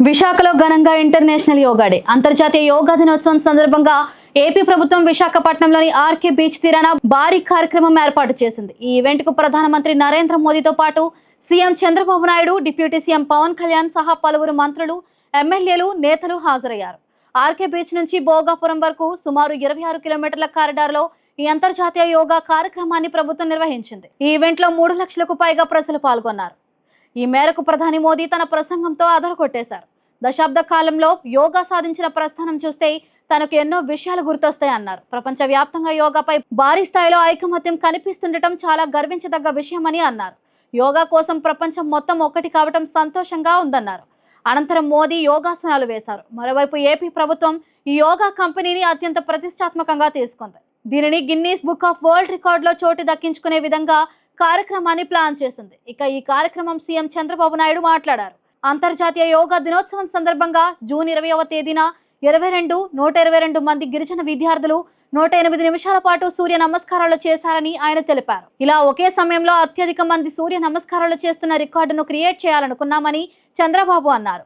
విశాఖలో ఘనంగా international yoga day. అంతర్జాతీయ యోగా దినోత్సవం సందర్భంగా ఏపీ ప్రభుత్వం విశాఖపట్నంలోని ఆర్కే బీచ్ తీరాన భారీ కార్యక్రమం ఏర్పాటు చేసింది. ఈ ఈవెంట్కు ప్రధానమంత్రి నరేంద్ర మోదీతో పాటు CM Chandrababu Naidu deputy CM Pawan Kalyan సహా పలువురు మంత్రులు ఎమ్మెల్యేలు నేతలు హాజరయ్యారు. ఆర్కే బీచ్ నుంచి భోగాపురం వరకు సుమారు ఇరవై ఆరు కిలోమీటర్ల కారిడార్లో ఈ అంతర్జాతీయ యోగా కార్యక్రమాన్ని ప్రభుత్వం నిర్వహించింది. ఈ ఈవెంట్లో మూడు లక్షలకు పైగా ప్రజలు పాల్గొన్నారు. ఈ మేరకు ప్రధాని మోదీ తన ప్రసంగంతో అదరగొట్టేశారు. దశాబ్ద కాలంలో యోగా సాధించిన ప్రస్థానం చూస్తే తనకు ఎన్నో విషయాలు గుర్తొస్తాయన్నారు. ప్రపంచ వ్యాప్తంగా యోగాపై భారీ స్థాయిలో ఐకమత్యం కనిపిస్తుండటం చాలా గర్వించదగ్గ విషయమని అన్నారు. యోగా కోసం ప్రపంచం మొత్తం ఒక్కటి కావటం సంతోషంగా ఉందన్నారు. అనంతరం మోదీ యోగాసనాలు వేశారు. మరోవైపు ఏపీ ప్రభుత్వం ఈ యోగా కంపెనీని అత్యంత ప్రతిష్టాత్మకంగా తీసుకుంది. దీనిని గిన్నీస్ బుక్ ఆఫ్ వరల్డ్ రికార్డులో చోటు దక్కించుకునే విధంగా కార్యక్రమాన్ని ప్లాన్ చేసింది. ఇక ఈ కార్యక్రమం సీఎం చంద్రబాబు నాయుడు మాట్లాడారు. అంతర్జాతీయ యోగా దినోత్సవం సందర్భంగా జూన్ ఇరవైవ తేదీన ఇరవై రెండు నూట ఇరవై రెండు మంది గిరిజన విద్యార్థులు నూట ఎనిమిది నిమిషాల పాటు సూర్య నమస్కారాలు చేశారని ఆయన తెలిపారు. ఇలా ఒకే సమయంలో అత్యధిక మంది సూర్య నమస్కారాలు చేస్తున్న రికార్డును క్రియేట్ చేయాలనుకున్నామని చంద్రబాబు అన్నారు.